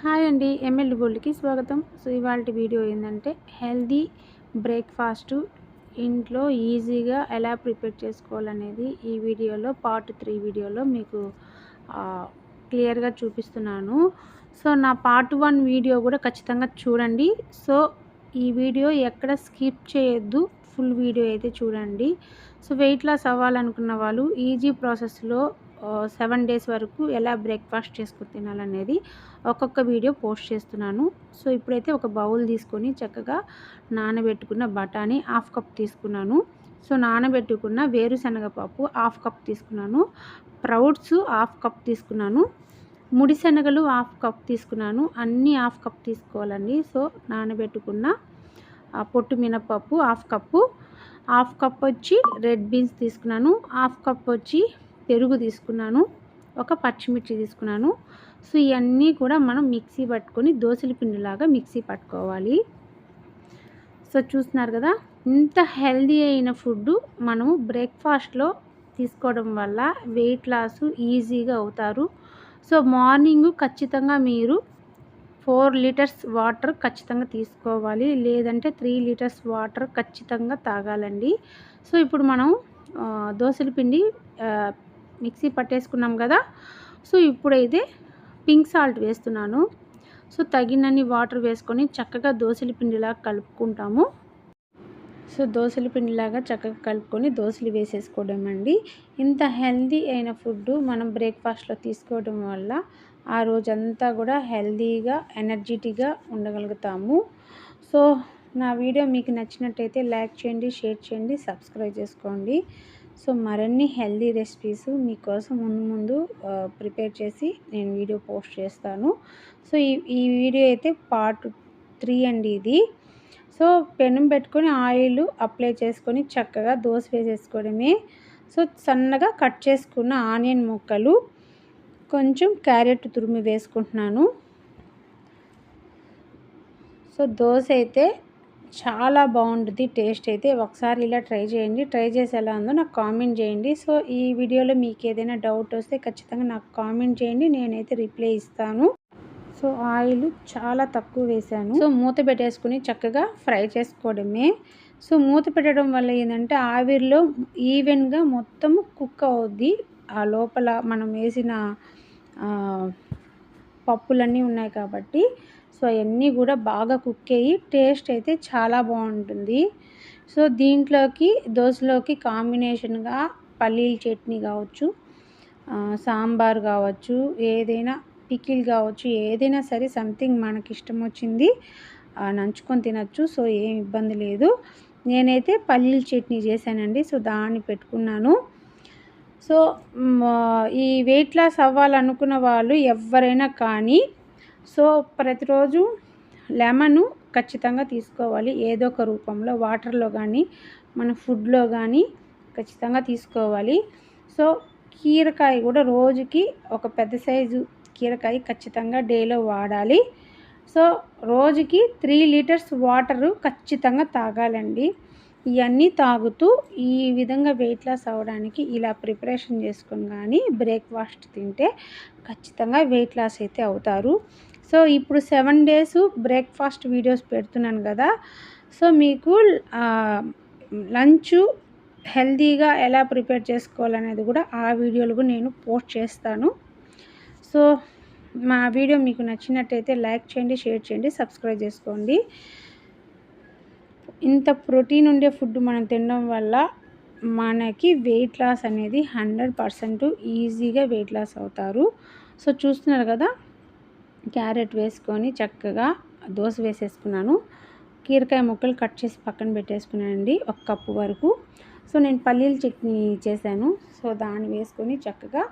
Hi అండి ML గోల్డ్కి స్వాగతం. So ఇవాళ వీడియో ఏంటంటే హెల్దీ బ్రేక్ఫాస్ట్. ఇంట్లో ఈజీగా ఎలా ప్రిపేర్ చేసుకోవాలనేది ఈ వీడియోలో పార్ట్ త్రీ వీడియోలో మీకు క్లియర్గా చూపిస్తున్నాను. సో నా పార్ట్ వన్ వీడియో కూడా ఖచ్చితంగా చూడండి. సో ఈ వీడియో ఎక్కడ స్కిప్ చేయొద్దు ఫుల్ వీడియో అయితే చూడండి. సో వెయిట్ లాస్ అవ్వాలనుకున్న వాళ్ళు ఈజీ ప్రాసెస్లో సెవెన్ డేస్ వరకు ఎలా బ్రేక్ఫాస్ట్ చేసుకుని తినాలనేది ఒక్కొక్క వీడియో పోస్ట్ చేస్తున్నాను. సో ఇప్పుడైతే ఒక బౌల్ తీసుకొని చక్కగా నానబెట్టుకున్న బఠానీ హాఫ్ కప్ తీసుకున్నాను. సో నానబెట్టుకున్న వేరుశనగ పప్పు హాఫ్ కప్ తీసుకున్నాను. ప్రౌడ్స్ హాఫ్ కప్ తీసుకున్నాను. ముడిశనగలు హాఫ్ కప్ తీసుకున్నాను. అన్నీ హాఫ్ కప్ తీసుకోవాలండి. సో నానబెట్టుకున్న పొట్టు మినపప్పు హాఫ్ కప్పు. హాఫ్ కప్ వచ్చి రెడ్ బీన్స్ తీసుకున్నాను. హాఫ్ కప్ వచ్చి పెరుగు తీసుకున్నాను ఒక పచ్చిమిర్చి తీసుకున్నాను. సో ఇవన్నీ కూడా మనం మిక్సీ పట్టుకొని దోశల పిండిలాగా మిక్సీ పట్టుకోవాలి. సో చూస్తున్నారు కదా ఇంత హెల్దీ అయిన ఫుడ్ మనము బ్రేక్ఫాస్ట్లో తీసుకోవడం వల్ల వెయిట్ లాస్ ఈజీగా అవుతారు. సో మార్నింగ్ ఖచ్చితంగా మీరు ఫోర్ లీటర్స్ వాటర్ ఖచ్చితంగా తీసుకోవాలి లేదంటే త్రీ లీటర్స్ వాటర్ ఖచ్చితంగా తాగాలండి. సో ఇప్పుడు మనం దోశల పిండి మిక్సీ పట్టేసుకున్నాం కదా. సో ఇప్పుడైతే పింక్ సాల్ట్ వేస్తున్నాను. సో తగినన్ని వాటర్ వేసుకొని చక్కగా దోశల పిండిలాగా కలుపుకుంటాము. సో దోశల పిండిలాగా చక్కగా కలుపుకొని దోశలు వేసేసుకోవడం అండి. ఇంత హెల్దీ అయిన ఫుడ్ మనం బ్రేక్ఫాస్ట్లో తీసుకోవడం వల్ల ఆ రోజంతా కూడా హెల్దీగా ఎనర్జెటిక్గా ఉండగలుగుతాము. సో నా వీడియో మీకు నచ్చినట్టయితే లైక్ చేయండి షేర్ చేయండి సబ్స్క్రైబ్ చేసుకోండి. సో మరిన్ని హెల్దీ రెసిపీస్ మీకోసం ముందు ముందు ప్రిపేర్ చేసి నేను వీడియో పోస్ట్ చేస్తాను. సో ఈ ఈ వీడియో అయితే పార్ట్ త్రీ అండి ఇది. సో పెనం పెట్టుకొని ఆయిల్ అప్లై చేసుకొని చక్కగా దోశ వేసేసుకోవడమే. సో సన్నగా కట్ చేసుకున్న ఆనియన్ ముక్కలు కొంచెం క్యారెట్ తురిమి వేసుకుంటున్నాను. సో దోశ అయితే చాలా బాగుంటుంది టేస్ట్ అయితే. ఒకసారి ఇలా ట్రై చేయండి. ట్రై చేసి ఎలా ఉందో నాకు కామెంట్ చేయండి. సో ఈ వీడియోలో మీకు ఏదైనా డౌట్ వస్తే ఖచ్చితంగా నాకు కామెంట్ చేయండి. నేనైతే రిప్లై ఇస్తాను. సో ఆయిల్ చాలా తక్కువ వేసాను. సో మూత పెట్టేసుకుని చక్కగా ఫ్రై చేసుకోవడమే. సో మూత పెట్టడం వల్ల ఏంటంటే ఆవిరిలో ఈవెన్గా మొత్తం కుక్ అవుద్ది. ఆ లోపల మనం వేసిన పప్పులన్నీ ఉన్నాయి కాబట్టి సో అవన్నీ కూడా బాగా కుక్ అయ్యి టేస్ట్ అయితే చాలా బాగుంటుంది. సో దీంట్లోకి దోశలోకి కాంబినేషన్గా పల్లీల చట్నీ కావచ్చు సాంబార్ కావచ్చు ఏదైనా పికిల్ కావచ్చు ఏదైనా సరే సంథింగ్ మనకి ఇష్టం వచ్చింది నంచుకొని తినచ్చు సో ఏం ఇబ్బంది లేదు. నేనైతే పల్లీల చట్నీ చేశానండి సో దాన్ని పెట్టుకున్నాను. సో ఈ వెయిట్ లాస్ అవ్వాలనుకున్న వాళ్ళు ఎవరైనా కానీ సో ప్రతిరోజు లెమను ఖచ్చితంగా తీసుకోవాలి. ఏదో ఒక రూపంలో వాటర్లో కానీ మన ఫుడ్లో కానీ ఖచ్చితంగా తీసుకోవాలి. సో కీరకాయ కూడా రోజుకి ఒక పెద్ద సైజు కీరకాయ ఖచ్చితంగా డేలో వాడాలి. సో రోజుకి త్రీ లీటర్స్ వాటరు ఖచ్చితంగా తాగాలండి. ఇవన్నీ తాగుతూ ఈ విధంగా వెయిట్ లాస్ అవ్వడానికి ఇలా ప్రిపరేషన్ చేసుకొని కానీ బ్రేక్ఫాస్ట్ తింటే ఖచ్చితంగా వెయిట్ లాస్ అయితే అవుతారు. సో ఇప్పుడు సెవెన్ డేస్ బ్రేక్ఫాస్ట్ వీడియోస్ పెడుతున్నాను కదా సో మీకు లంచ్ హెల్తీగా ఎలా ప్రిపేర్ చేసుకోవాలనేది కూడా ఆ వీడియోలు కూడా నేను పోస్ట్ చేస్తాను. సో మా వీడియో మీకు నచ్చినట్టయితే లైక్ చేయండి షేర్ చేయండి సబ్స్క్రైబ్ చేసుకోండి. ఇంత ప్రోటీన్ ఉండే ఫుడ్ మనం తినడం వల్ల మనకి వెయిట్ లాస్ అనేది హండ్రెడ్ పర్సెంట్ ఈజీగా వెయిట్ లాస్ అవుతారు. సో చూస్తున్నారు కదా క్యారెట్ వేసుకొని చక్కగా దోశ వేసేసుకున్నాను. కీరకాయ ముక్కలు కట్ చేసి పక్కన పెట్టేసుకున్నానండి ఒక కప్పు వరకు. సో నేను పల్లీల చట్నీ చేశాను. సో దాన్ని వేసుకొని చక్కగా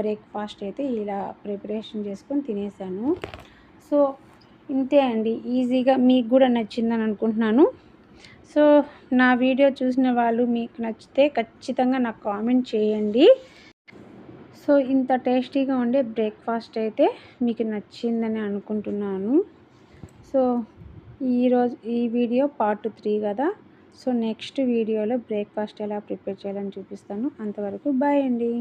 బ్రేక్ఫాస్ట్ అయితే ఇలా ప్రిపరేషన్ చేసుకొని తినేసాను. సో ఇంతే అండి ఈజీగా మీకు కూడా నచ్చిందని అనుకుంటున్నాను. సో నా వీడియో చూసిన వాళ్ళు మీకు నచ్చితే ఖచ్చితంగా నాకు కామెంట్ చేయండి. సో ఇంత టేస్టీగా ఉండే బ్రేక్ఫాస్ట్ అయితే మీకు నచ్చిందని అనుకుంటున్నాను. సో ఈరోజు ఈ వీడియో పార్ట్ త్రీ కదా. సో నెక్స్ట్ వీడియోలో బ్రేక్ఫాస్ట్ ఎలా ప్రిపేర్ చేయాలని చూపిస్తాను. అంతవరకు బాయ్ అండి.